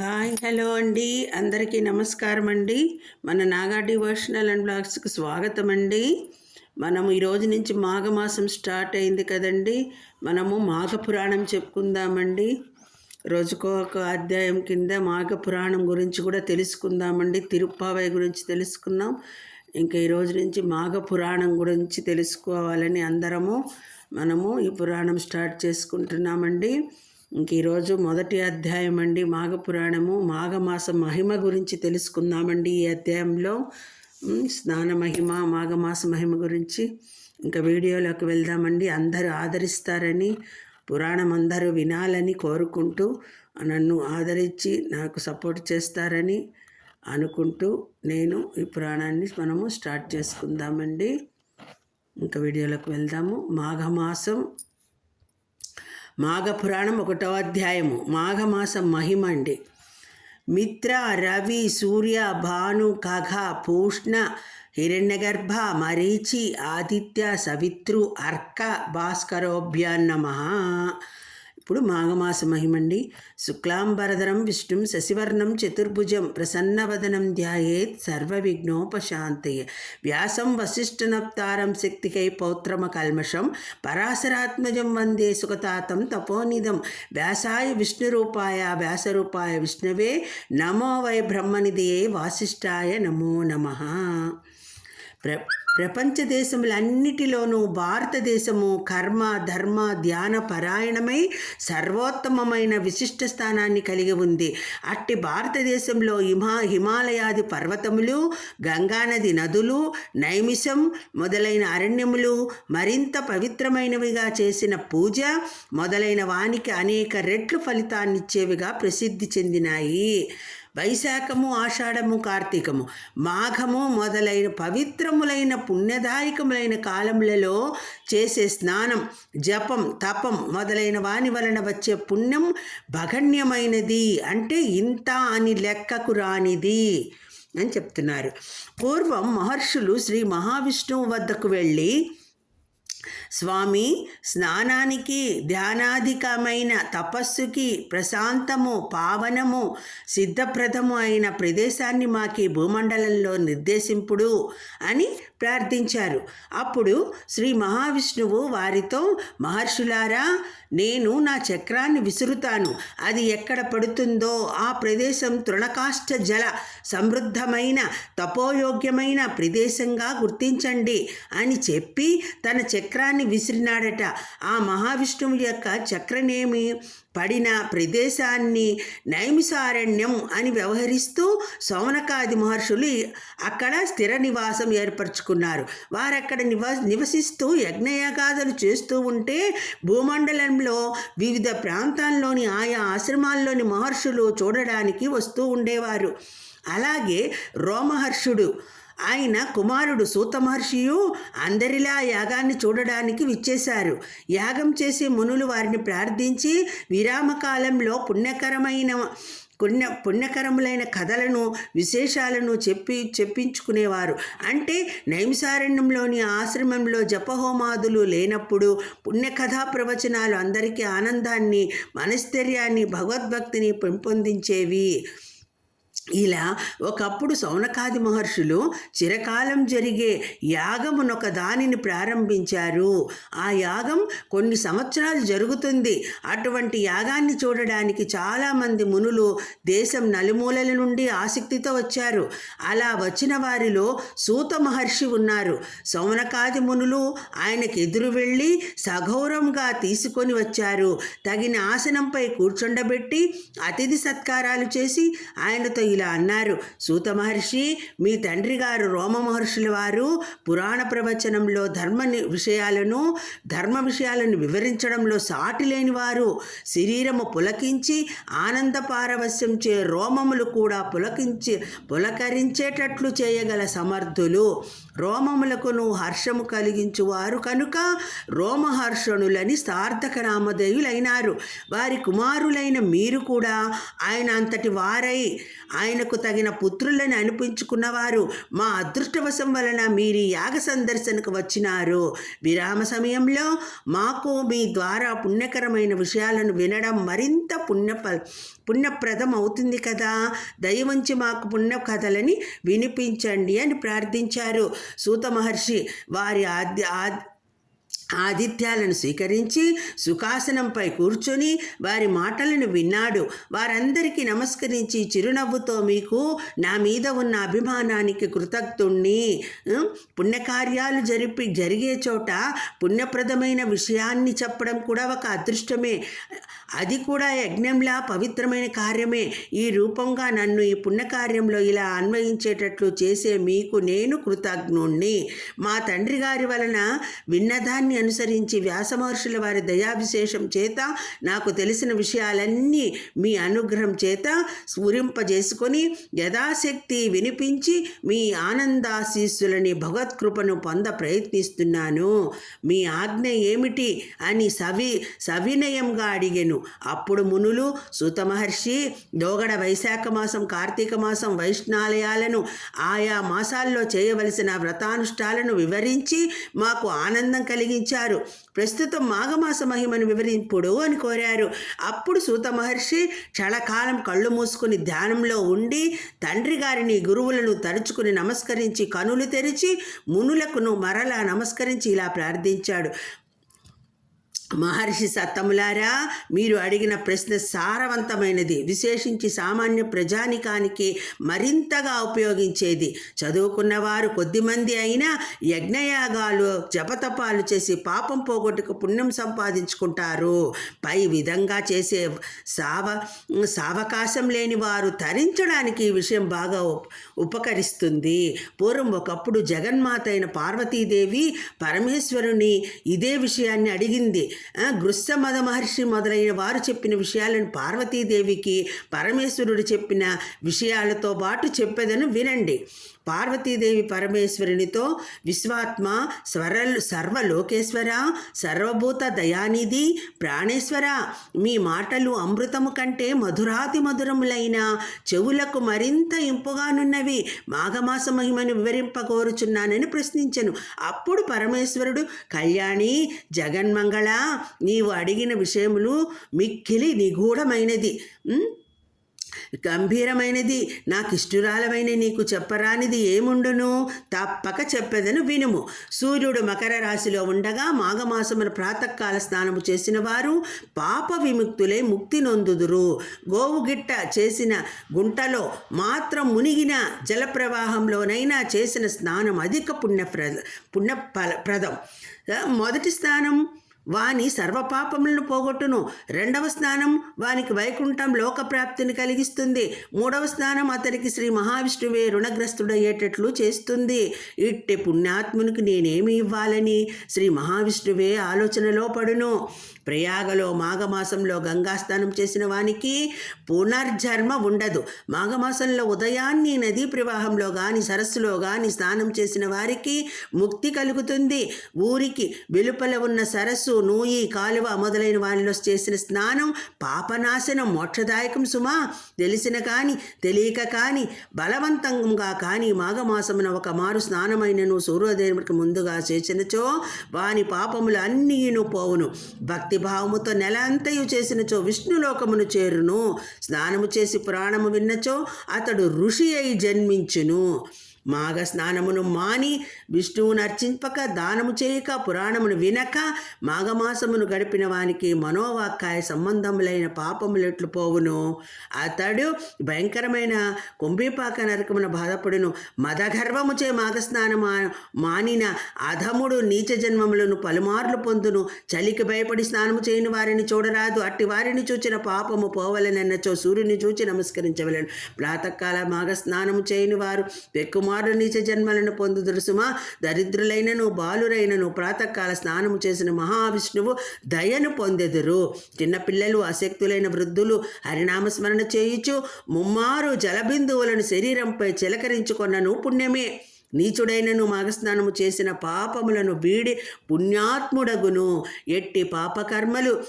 Hi hello అండి. అందరికీ నమస్కారం అండి మన నాగా డివోషనల్ అండ్ బ్లాగ్స్కి స్వాగతం అండి మనము ఈ రోజు నుంచి మాఘమాసం స్టార్ట్ అయింది కదండి. మనము మాఘ పురాణం చెప్పుకుందామండి. రోజుకో ఒక అధ్యాయం కింద మాఘ పురాణం గురించి కూడా తెలుసుకుందామండి. తిరుప్పావై గురించి తెలుసుకున్నాం. ఇంకా ఈ రోజు నుంచి మాఘ పురాణం గురించి తెలుసుకోవాలని అందరము మనము ఈ పురాణం స్టార్ట్ చేసుకుంటున్నామండి. ఇంక ఈరోజు మొదటి అధ్యాయం అండి. మాఘపురాణము మాఘమాస మహిమ గురించి తెలుసుకుందామండి ఈ అధ్యాయంలో. స్నాన మహిమ మాఘమాస మహిమ గురించి ఇంకా వీడియోలోకి వెళ్దామండి. అందరూ ఆదరిస్తారని పురాణం అందరూ వినాలని కోరుకుంటూ నన్ను ఆదరించి నాకు సపోర్ట్ చేస్తారని అనుకుంటూ నేను ఈ పురాణాన్ని మనము స్టార్ట్ చేసుకుందామండి. ఇంకా వీడియోలోకి వెళ్దాము. మాఘమాసం మాఘపురాణం ఒకటో అధ్యాయము. మాఘమాసం మహిమ అండి. మిత్ర రవి సూర్య భాను ఖగ పూష్ణ హిరణ్యగర్భ మరీచి ఆదిత్య సవిత్రు అర్క భాస్కరోభ్యాన్నమ ఇప్పుడు మాఘమాస మహిమండి. శుక్లాంబరధరం విష్ణుం శశివర్ణం చతుర్భుజం ప్రసన్నవదనం ధ్యాయేత్ సర్వ విఘ్నోపశాంతయే వ్యాసం వశిష్ఠనప్తారం శక్తికై పౌత్రమ కల్మషం పరాశరాత్మజం వందే సుఖతాతం తపోనిధం వ్యాసాయ విష్ణురూపాయ వ్యాసరూపాయ విష్ణవే నమో వై బ్రహ్మనిధియే వాసిష్ఠాయ నమో నమ. ప్ర ప్రపంచ దేశములన్నిటిలోనూ భారతదేశము కర్మ ధర్మ ధ్యాన పరాయణమై సర్వోత్తమమైన విశిష్ట స్థానాన్ని కలిగి ఉంది. అట్టి భారతదేశంలో హిమా హిమాలయాది పర్వతములు గంగానది నదులు నైమిషం మొదలైన అరణ్యములు మరింత పవిత్రమైనవిగా చేసిన పూజ మొదలైన వానికి అనేక రెట్లు ఫలితాన్నిచ్చేవిగా ప్రసిద్ధి చెందినాయి. వైశాఖము ఆషాఢము కార్తీకము. మాఘము మొదలైన పవిత్రములైన పుణ్యదాయకములైన కాలములలో చేసే స్నానం జపం తపం మొదలైన వాని వలన వచ్చే పుణ్యం భగణ్యమైనది. అంటే ఇంత అని లెక్కకు రానిది అని చెప్తున్నారు. పూర్వం మహర్షులు శ్రీ మహావిష్ణువు వద్దకు వెళ్ళి స్వామి స్నానానికి ధ్యానాధికమైన తపస్సుకి ప్రశాంతము పావనము సిద్ధప్రదము అయిన ప్రదేశాన్ని మాకి భూమండలంలో నిర్దేశింపుడు అని ప్రార్థించారు. అప్పుడు శ్రీ మహావిష్ణువు వారితో మహర్షులారా నేను నా చక్రాన్ని విసురుతాను. అది ఎక్కడ పడుతుందో ఆ ప్రదేశం తృణకాష్ట జల సమృద్ధమైన తపోయోగ్యమైన ప్రదేశంగా గుర్తించండి అని చెప్పి తన చక్రాన్ని విసిరినాడట. ఆ మహావిష్ణువు యొక్క చక్రనేమి పడిన ప్రదేశాన్ని నైమిసారణ్యం అని వ్యవహరిస్తూ సౌనకాది మహర్షులు అక్కడ స్థిర నివాసం ఏర్పరచుకున్నారు. వారక్కడ నివా నివసిస్తూ యజ్ఞయాగాదులు చేస్తూ ఉంటే భూమండలంలో వివిధ ప్రాంతాల్లోని ఆయా ఆశ్రమాల్లోని మహర్షులు చూడడానికి వస్తూ ఉండేవారు. అలాగే రోమహర్షుడు ఆయన కుమారుడు సూతమహర్షియు అందరిలా యాగాన్ని చూడడానికి విచ్చేశారు. యాగం చేసే మునులు వారిని ప్రార్థించి విరామకాలంలో పుణ్యకరమైన పుణ్య పుణ్యకరములైన కథలను విశేషాలను చెప్పి చెప్పించుకునేవారు. అంటే నైమిసారణ్యంలోని ఆశ్రమంలో జపహోమాదులు లేనప్పుడు పుణ్యకథా ప్రవచనాలు అందరికీ ఆనందాన్ని మనస్థైర్యాన్ని భగవద్భక్తిని పెంపొందించేవి. ఇలా ఒకప్పుడు సౌనకాది మహర్షులు చిరకాలం జరిగే యాగమునొక దానిని ప్రారంభించారు. ఆ యాగం కొన్ని సంవత్సరాలు జరుగుతుంది. అటువంటి యాగాన్ని చూడడానికి చాలామంది మునులు దేశం నలుమూలల నుండి ఆసక్తితో వచ్చారు. అలా వచ్చిన వారిలో సూత మహర్షి ఉన్నారు. సౌనకాది మునులు ఆయనకు ఎదురు వెళ్ళి సగౌరవంగా తీసుకొని వచ్చారు. తగిన ఆసనంపై కూర్చుండబెట్టి అతిథి సత్కారాలు చేసి ఆయనతో ఇలా అన్నారు. సూత మహర్షి మీ తండ్రి గారు రోమ మహర్షుల వారు పురాణ ప్రవచనంలో ధర్మ ని- విషయాలను ధర్మ విషయాలను వివరించడంలో సాటి లేని వారు. శరీరము పులకించి ఆనంద పారవస్యం చే రోమములు కూడా పులకించి పులకరించేటట్లు చేయగల సమర్థులు. రోమములకును హర్షము కలిగించువారు కనుక రోమహర్షణులని సార్థక నామధేయులైనారు. వారి కుమారులైన మీరు కూడా ఆయన అంతటి వారై ఆయనకు తగిన పుత్రులని అనిపించుకున్నవారు మా అదృష్టవశం వలన మీరు యాగ సందర్శనకు వచ్చినారు. విరామ సమయంలో మాకు మీ ద్వారా పుణ్యకరమైన విషయాలను వినడం మరింత పుణ్యప పుణ్యప్రదం అవుతుంది కదా. దయవంచి మాకు పుణ్య కథలని వినిపించండి అని ప్రార్థించారు. సూత మహర్షి వారి ఆద్య ఆద్ ఆతిథ్యాలను స్వీకరించి సుఖాసనంపై కూర్చొని వారి మాటలను విన్నాడు. వారందరికీ నమస్కరించి చిరునవ్వుతో మీకు నా మీద ఉన్న అభిమానానికి కృతజ్ఞుణ్ణి. పుణ్యకార్యాలు జరిపి జరిగే చోట పుణ్యప్రదమైన విషయాన్ని చెప్పడం కూడా ఒక అదృష్టమే. అది కూడా యజ్ఞంలా పవిత్రమైన కార్యమే. ఈ రూపంగా నన్ను ఈ పుణ్యకార్యంలో ఇలా అన్వయించేటట్లు చేసే మీకు నేను కృతజ్ఞుణ్ణి. మా తండ్రి గారి వలన విన్నదాన్ని అనుసరించి వ్యాసమహర్షుల వారి దయావిశేషం చేత నాకు తెలిసిన విషయాలన్నీ మీ అనుగ్రహం చేత స్ఫురింపజేసుకొని యథాశక్తి వినిపించి మీ ఆనందాశీస్సులని భగవత్కృపను పొంద ప్రయత్నిస్తున్నాను. మీ ఆజ్ఞ ఏమిటి అని సవి సవినయంగా అడిగెను. అప్పుడు మునులు సూత మహర్షి దోగడ వైశాఖ మాసం కార్తీక మాసం వైష్ణాలయాలను ఆయా మాసాల్లో చేయవలసిన వ్రతానుష్ఠాలను వివరించి మాకు ఆనందం కలిగించారు. ప్రస్తుతం మాఘమాస మహిమను వివరింపుడు అని కోరారు. అప్పుడు సూత మహర్షి క్షణకాలం కళ్ళు మూసుకుని ధ్యానంలో ఉండి తండ్రి గారిని గురువులను తరుచుకుని నమస్కరించి కనులు తెరిచి మునులకును మరలా నమస్కరించి ఇలా ప్రార్థించాడు. మహర్షి సత్తములారా మీరు అడిగిన ప్రశ్న సారవంతమైనది. విశేషించి సామాన్య ప్రజానికానికి మరింతగా ఉపయోగించేది. చదువుకున్నవారు కొద్దిమంది అయినా యజ్ఞయాగాలు జపతపాలు చేసి పాపం పోగొట్టుకు పుణ్యం సంపాదించుకుంటారు. పై విధంగా చేసే సావ సావకాశం లేని వారు తరించడానికి ఈ విషయం బాగా ఉపకరిస్తుంది. పూర్వం ఒకప్పుడు జగన్మాత అయిన పార్వతీదేవి పరమేశ్వరుని ఇదే విషయాన్ని అడిగింది. ఆ, మహర్షి మొదలైన వారు చెప్పిన విషయాలను పార్వతీదేవికి పరమేశ్వరుడు చెప్పిన విషయాలతో పాటు చెప్పేదను వినండి. పార్వతీదేవి పరమేశ్వరునితో విశ్వాత్మ స్వరల్ సర్వలోకేశ్వర సర్వభూత దయానిధి ప్రాణేశ్వర. మీ మాటలు అమృతము కంటే మధురాతి మధురములైన చెవులకు మరింత ఇంపుగానున్నవి. మాఘమాస మహిమను వివరింపకోరుచున్నానని ప్రశ్నించను. అప్పుడు పరమేశ్వరుడు కళ్యాణి జగన్మంగళ నీవు అడిగిన విషయములు మిక్కిలి నిగూఢమైనది. గంభీరమైనది నాకు ఇష్టురాలమైన నీకు చెప్పరానిది ఏముండును? తప్పక చెప్పెదను వినుము. సూర్యుడు మకర రాశిలో ఉండగా మాఘమాసమున ప్రాతకాల స్నానము చేసిన వారు పాప విముక్తులై ముక్తి నొందుదురు. గోవుగిట్ట చేసిన గుంటలో మాత్రం మునిగిన జలప్రవాహంలోనైనా చేసిన స్నానం అధిక పుణ్యప్రద పుణ్య ప్రదం. మొదటి స్నానం వాని సర్వపాపములను పోగొట్టును. రెండవ స్నానం వానికి వైకుంఠం లోకప్రాప్తిని కలిగిస్తుంది. మూడవ స్నానం అతనికి శ్రీ మహావిష్ణువే రుణగ్రస్తుడయ్యేటట్లు చేస్తుంది. ఇట్టి పుణ్యాత్మునికి నేనేమి ఇవ్వాలని? శ్రీ మహావిష్ణువే ఆలోచనలో పడును. ప్రయాగలో మాఘమాసంలో గంగా స్నానం చేసిన వానికి పునర్జన్మ ఉండదు. మాఘమాసంలో ఉదయాన్ని నదీ ప్రవాహంలో కానీ సరస్సులో కానీ స్నానం చేసిన వారికి ముక్తి కలుగుతుంది. ఊరికి వెలుపల ఉన్న సరస్సు నూయి కాలువ మొదలైన వారిలో చేసిన స్నానం పాపనాశనం మోక్షదాయకం సుమా. తెలిసిన కానీ తెలియక కానీ బలవంతంగా కానీ మాఘమాసమున ఒక మారు స్నానమైనను సూర్యోదయానికి ముందుగా చేసినచో వాని పాపములు అన్నీను పోవును. భక్తి భావముతో నెల అంతయు చేసినచో విష్ణులోకమును చేరును. స్నానము చేసి పురాణము విన్నచో అతడు ఋషి అయి జన్మించును. మాఘ స్నానమును మాని విష్ణువును అర్చింపక దానము చేయక పురాణమును వినక మాఘమాసమును గడిపిన వానికి మనోవాక్కాయ సంబంధములైన పాపములెట్లు పోవును? అతడు భయంకరమైన కుంభీపాక నరకమున బాధపడును. మదగర్వముచే మాఘస్నానం మానిన అధముడు నీచ జన్మములను పలుమార్లు పొందును. చలికి భయపడి స్నానము చేయని వారిని చూడరాదు. అట్టి వారిని చూచిన పాపము పోవలనన్నచో సూర్యుని చూచి నమస్కరించవలను. ప్రాతకాల మాఘ స్నానము చేయని వారు పెక్కుమారు నీచ జన్మలను పొందుదురు సుమా దరిద్రులైనను బాలురైనను ప్రాతకాల స్నానము చేసిన మహావిష్ణువు దయను పొందెదురు. చిన్నపిల్లలు అశక్తులైన వృద్ధులు హరినామస్మరణ చేయుచు ముమ్మారు జలబిందువులను శరీరంపై చిలకరించుకొన్నను పుణ్యమే. నీచుడైనను మాఘస్నానము చేసిన పాపములను వీడి పుణ్యాత్ముడగును. ఎట్టి పాపకర్మలు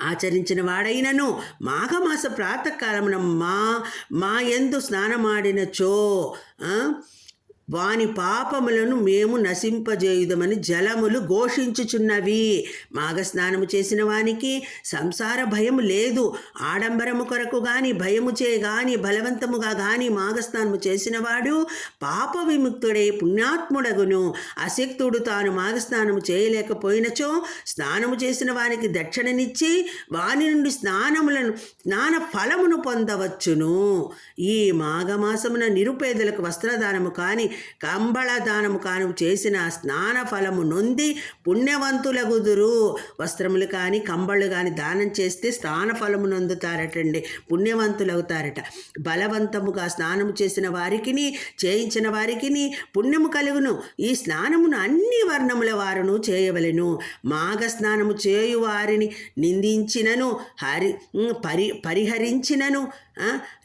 ఆచరించిన వాడైనను మాఘమాస ప్రాతకాలమున మా మా ఎందు స్నానమాడినచో వాని పాపములను మేము నశింపజేయుదమని జలములు ఘోషించుచున్నవి. మాఘస్నానము చేసిన వానికి సంసార భయము లేదు. ఆడంబరము కొరకు గాని భయము చే గాని బలవంతముగా గాని మాఘస్నానము చేసినవాడు పాప విముక్తుడై పుణ్యాత్ముడగును. అశక్తుడు తాను మాఘస్నానము చేయలేకపోయినచో స్నానము చేసిన వానికి దక్షిణనిచ్చి వాని నుండి స్నానములను స్నాన ఫలమును పొందవచ్చును. ఈ మాఘమాసమున నిరుపేదలకు వస్త్రదానము కానీ కంబళదానము కాను చేసిన స్నాన ఫలము నొంది పుణ్యవంతులగుదురు. వస్త్రములు కానీ కంబళ్ళు కానీ దానం చేస్తే స్నాన ఫలము నొందుతారటండి. పుణ్యవంతులవుతారట. బలవంతముగా స్నానము చేసిన వారికిని చేయించిన వారికిని పుణ్యము కలుగును. ఈ స్నానమును అన్ని వర్ణముల వారును చేయవలెను. మాఘ స్నానము చేయు వారిని నిందించినను హరి పరి పరిహరించినను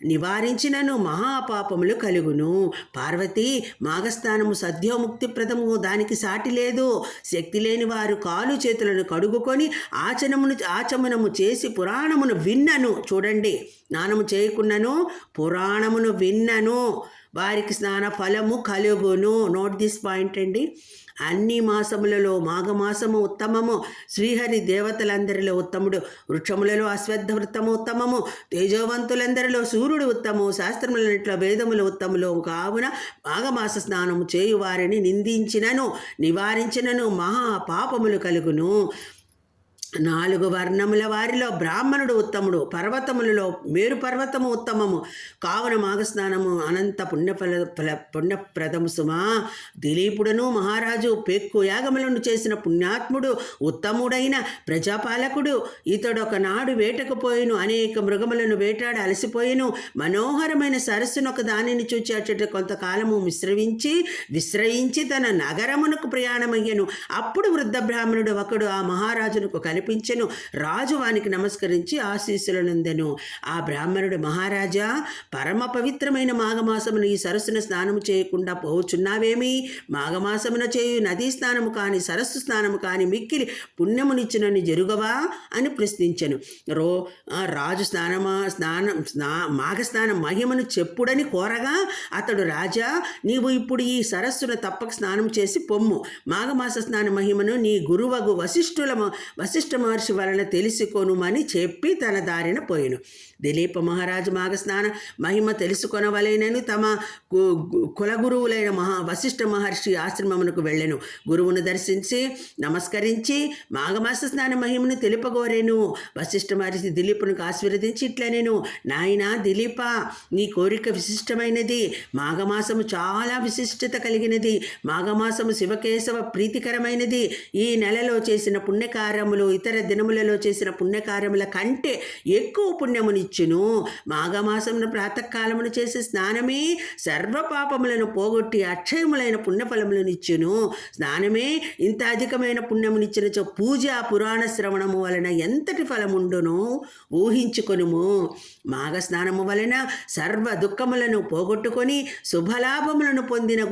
నివారించినను మహాపాపములు కలుగును. పార్వతి మాఘస్థానము సద్యోముక్తిప్రదము దానికి సాటి లేదు. శక్తి లేని వారు కాలు చేతులను కడుగుకొని ఆచనమును ఆచమనము చేసి పురాణమును విన్నను. చూడండి స్నానము చేయకున్నను పురాణమును విన్నను. వారికి స్నాన ఫలము కలుగును. నోట్ దిస్ పాయింట్ అండి. అన్ని మాసములలో మాఘమాసము ఉత్తమము. శ్రీహరి దేవతలందరిలో ఉత్తముడు. వృక్షములలో అశ్వద్ధ వృత్తము ఉత్తమము. తేజోవంతులందరిలో సూర్యుడు ఉత్తమము శాస్త్రములన్నింటిలో వేదములు ఉత్తములు. కావున మాఘమాస స్నానము చేయు వారిని నిందించినను నివారించినను మహా పాపములు కలుగును. నాలుగు వర్ణముల వారిలో బ్రాహ్మణుడు ఉత్తముడు పర్వతములలో మేరు పర్వతము ఉత్తమము. కావున మాఘస్నానము అనంత పుణ్యఫల ఫల పుణ్యప్రదము సుమా. దిలీపుడను మహారాజు పెక్కు యాగములను చేసిన పుణ్యాత్ముడు ఉత్తముడైన ప్రజాపాలకుడు. ఇతడొకనాడు వేటకు పోయిను అనేక మృగములను వేటాడి అలసిపోయిను. మనోహరమైన సరస్సును ఒక దానిని చూచి అచ్చట కొంతకాలము మిశ్రవించి విశ్రయించి తన నగరమునకు ప్రయాణమయ్యను. అప్పుడు వృద్ధ బ్రాహ్మణుడు ఒకడు ఆ మహారాజునకు కనిపించెను. రాజు వానికి నమస్కరించి ఆశీస్సులనందెను. ఆ బ్రాహ్మణుడు మహారాజా పరమ పవిత్రమైన మాఘమాసమున ఈ సరస్సును స్నానము చేయకుండా పోవచ్చున్నావేమి మాఘమాసమున చేయు నదీ స్నానము కాని సరస్సు స్నానము కాని మిక్కిలి పుణ్యమునిచ్చినని జరుగవా? అని ప్రశ్నించెను. రో రాజు స్నానమా స్నానం స్నా మాఘస్నాన మహిమను చెప్పుడని కోరగా అతడు రాజా నీవు ఇప్పుడు ఈ సరస్సును తప్పక స్నానం చేసి పొమ్ము. మాఘమాస స్నాన మహిమను నీ గురువగు వశిష్ఠుల మ- వశిష్ఠ మహర్షి వలన తెలుసుకొనుమని చెప్పి తన దారిన పోయెను. దిలీప మహారాజు మాఘస్నాన మహిమ తెలుసుకొనవలేనని తమ కులగురువులైన మహా వశిష్ఠ మహర్షి ఆశ్రమమునకు వెళ్ళెను. గురువును దర్శించి నమస్కరించి మాఘమాస స్నాన మహిమను తెలుపగోరేను. వశిష్ఠ మహర్షి దిలీపునికి ఆశీర్వదించి ఇట్లా నేను నాయనా దిలీప నీ కోరిక విశిష్టమైనది. మాఘమాసము చాలా విశిష్టత కలిగినది. మాఘమాసము శివకేశవ ప్రీతికరమైనది. ఈ నెలలో చేసిన పుణ్యకార్యములు ఇతర దినములలో చేసిన పుణ్యకార్యముల కంటే ఎక్కువ పుణ్యమునిచ్చును. మాఘమాసమున ప్రాతకాలమును చేసే స్నానమే సర్వపాపములను పోగొట్టి అక్షయములైన పుణ్యఫలములనిచ్చును. స్నానమే ఇంత అధికమైన పుణ్యమునిచ్చినచో పూజ పురాణ శ్రవణము వలన ఎంతటి ఫలముండును? ఊహించుకొనుము. మాఘ స్నానము వలన సర్వ దుఃఖములను పోగొట్టుకొని శుభలాభములను పొందిన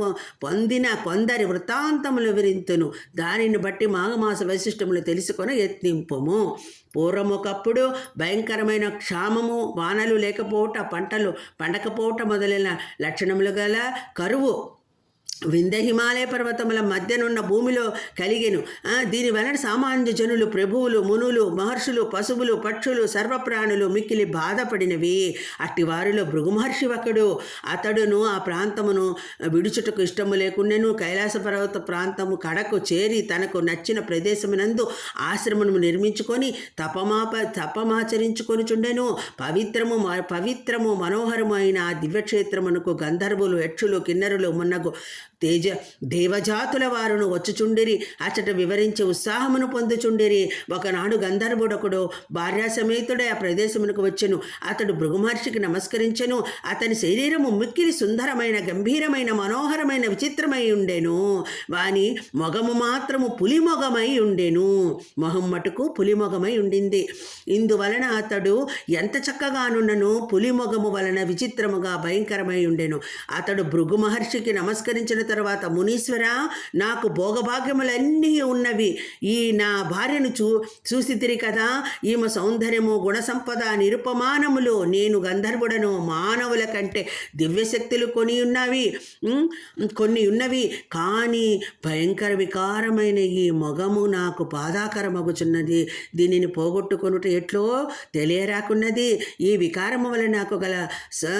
పొందిన కొందరి వృత్తాంతములు విరింతును. దానిని బట్టి మాఘమాస వైశిష్టములు తెలుసుకొని ప్రయత్నింపము. పూర్వం ఒకప్పుడు భయంకరమైన క్షామము వానలు లేకపోవట పంటలు పండకపోవట మొదలైన లక్షణములు గల కరువు వింధ్య హిమాలయ పర్వతముల మధ్యనున్న భూమిలో కలిగెను. దీని వలన సామాన్య జనులు ప్రభువులు మునులు మహర్షులు పశువులు పక్షులు సర్వప్రాణులు మిక్కిలి బాధపడినవి. అట్టి వారిలో భృగు మహర్షి ఒకడు. అతడును ఆ ప్రాంతమును విడుచుటకు ఇష్టము లేకుండాను. కైలాస పర్వత ప్రాంతము కడకు చేరి తనకు నచ్చిన ప్రదేశమునందు ఆశ్రమము నిర్మించుకొని తపమాప తపమాచరించుకొని చుండెను పవిత్రము మ- పవిత్రము మనోహరము అయిన ఆ దివ్యక్షేత్రమునకు గంధర్వులు యక్షులు కిన్నరులు మున్నగు తేజ దేవజాతుల వారును వచ్చుచుండిరి. అచ్చట వివరించి ఉత్సాహమును పొందుచుండిరి. ఒకనాడు గంధర్వుడొకడు భార్యాసమేతుడే ఆ ప్రదేశమునకు వచ్చెను. అతడు భృగుమహర్షికి నమస్కరించెను. అతని శరీరము మిక్కిలి సుందరమైన గంభీరమైన మనోహరమైన విచిత్రమై ఉండెను. వాని మొగము మాత్రము పులిమొగమై ఉండెను. మొహం మటుకు పులి మొగమై ఉండింది. ఇందువలన అతడు ఎంత చక్కగానున్నను పులిమొగము వలన విచిత్రముగా భయంకరమై ఉండెను. అతడు భృగు మహర్షికి నమస్కరించిన తర్వాత మునీశ్వర నాకు భోగభాగ్యములన్నీ ఉన్నవి. ఈ నా భార్యను చూ చూసితిరి కదా ఈమె సౌందర్యము గుణ సంపద నిరుపమానములు నేను గంధర్వుడను మానవుల కంటే దివ్యశక్తులు కొని ఉన్నవి. కొన్ని ఉన్నవి కానీ భయంకర వికారమైన ఈ మొగము నాకు బాధాకరమగుచున్నది. దీనిని పోగొట్టుకొనుట ఎట్లో తెలియరాకున్నది. ఈ వికారము వల్ల నాకు గల స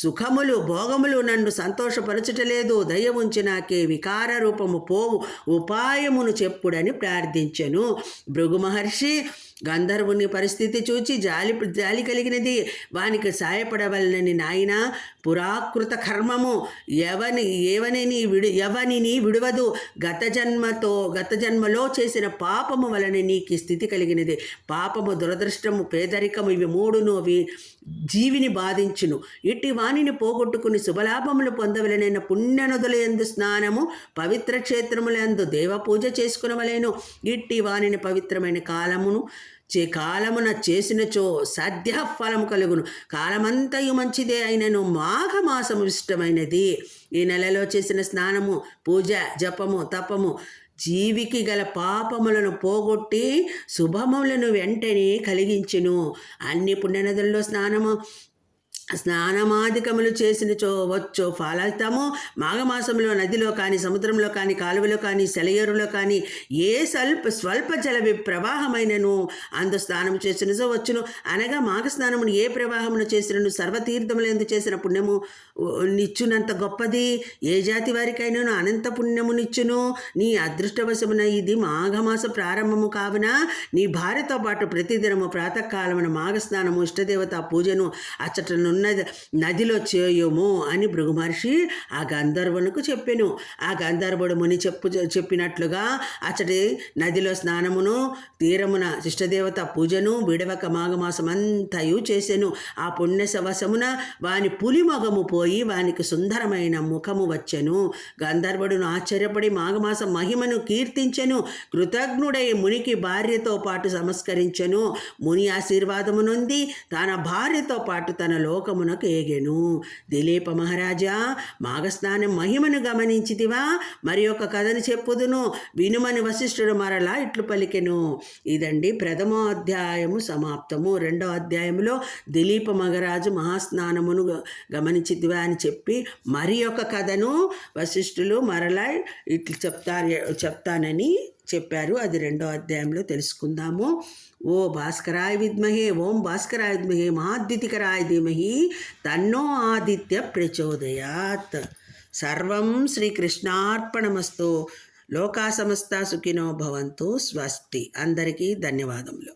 సుఖములు భోగములు నన్ను సంతోషపరచుటలేదు దయ నాకే వికార రూపము పోవు ఉపాయమును చెప్పుడని ప్రార్థించెను. భృగు మహర్షి గంధర్వుని పరిస్థితి చూచి జాలి జాలి కలిగినది. వానికి సాయపడవలనని నాయన పురాకృత కర్మము. ఎవని ఏవనిని విడు ఎవనిని విడవదు. గత జన్మతో గత జన్మలో చేసిన పాపము వలన నీకు స్థితి కలిగినది. పాపము దురదృష్టము పేదరికము ఇవి మూడును అవి జీవిని బాధించును. ఇట్టి వాణిని పోగొట్టుకుని శుభలాభములు పొందవలనైన పుణ్యనదుల ఎందు స్నానము పవిత్ర క్షేత్రములందు దేవ పూజ చేసుకునవలేను. ఇట్టి వాణిని పవిత్రమైన కాలమును చే కాలమున చేసినచో సద్య ఫలము కలుగును. కాలమంతయు మంచిదే అయినను మాఘమాసము ఇష్టమైనది ఈ నెలలో చేసిన స్నానము పూజ జపము తపము జీవికి గల పాపములను పోగొట్టి శుభములను వెంటనే కలిగించును. అన్ని పుణ్యనదుల్లో స్నానము స్నానమాధికములు చేసిన చో వచ్చో ఫలితము మాఘమాసంలో నదిలో కానీ సముద్రంలో కానీ కాలువలో కానీ సెలయేరులో కానీ ఏ స్వల్ప స్వల్ప జల ప్రవాహమైనను అందు స్నానం చేసిన చో వచ్చును. అనగా మాఘ స్నానమును ఏ ప్రవాహమును చేసినను? సర్వతీర్థములు ఎందు చేసిన పుణ్యము నిచ్చునంత గొప్పది. ఏ జాతి వారికైనాను అనంత పుణ్యమునిచ్చును. నీ అదృష్టవశమున ఇది మాఘమాస ప్రారంభము కావున నీ భార్యతో పాటు ప్రతిదినము ప్రాతకాలమున మాఘ స్నానము ఇష్టదేవత పూజను అచ్చటను అచ్చటనున్న నదిలో చేయుము అని భృగుమహర్షి ఆ గంధర్వునికి చెప్పెను. ఆ గంధర్వుడు ముని చెప్పు చెప్పినట్లుగా అతడి నదిలో స్నానమును తీరమున శిష్టదేవత పూజను విడవక మాఘమాసమంతయు చేసెను. ఆ పుణ్య సవసమున వాని పులి మొగము పోయి వానికి సుందరమైన ముఖము వచ్చెను. గంధర్వుడును ఆశ్చర్యపడి మాఘమాసం మహిమను కీర్తించెను. కృతజ్ఞుడై మునికి భార్యతో పాటు సంస్కరించెను. ముని ఆశీర్వాదము నుండి తన భార్యతో పాటు తన లోక ఏగెను. దిలీప మహారాజా మాఘస్నానం మహిమను గమనించితివా? మరి ఒక కథను చెప్పుదును. వినుమని వశిష్ఠుడు మరలా ఇట్లు పలికెను. ఇదండి ప్రథమో అధ్యాయము సమాప్తము. రెండో అధ్యాయంలో దిలీప మగరాజు మహాస్నానమును గ- గమనించితివా అని చెప్పి మరి ఒక కథను వశిష్ఠులు మరలా ఇట్లు చెప్తారు చెప్తానని చెప్పారు. అది రెండో అధ్యాయంలో తెలుసుకుందాము. ఓ భాస్కరాయ విద్మహే ఓం భాస్కరాయ విద్మహే మహాద్వితికరాయ ధీమహి తన్నో ఆదిత్య ప్రచోదయాత్. సర్వం శ్రీకృష్ణార్పణమస్తు. లోకా సమస్త సుఖినో భవంతు. స్వస్తి. అందరికీ ధన్యవాదములు.